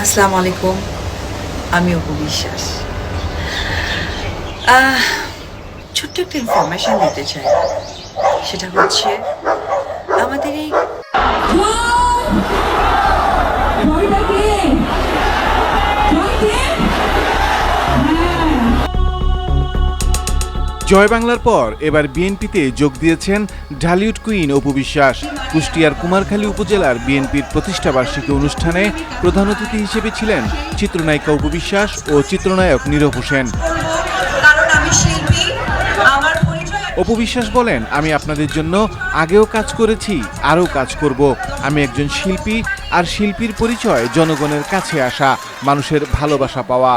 আসসালামু আলাইকুম। আমি অপু বিশ্বাস। ছোট্ট একটা ইনফরমেশন দিতে চাই। সেটা হচ্ছে আমাদের এই জয় বাংলার পর এবার বিএনপিতে যোগ দিয়েছেন ঢালিউড কুইন অপু বিশ্বাস। কুষ্টিয়ার কুমারখালী উপজেলার বিএনপির প্রতিষ্ঠাবার্ষিকী অনুষ্ঠানে প্রধান অতিথি হিসেবে ছিলেন চিত্রনায়িকা অপু বিশ্বাস ও চিত্রনায়ক নীরব হোসেন। অপু বিশ্বাস বলেন আমি আপনাদের জন্য আগেও কাজ করেছি আরও কাজ করব। আমি একজন শিল্পী আর শিল্পীর পরিচয় জনগণের কাছে আসা মানুষের ভালোবাসা পাওয়া।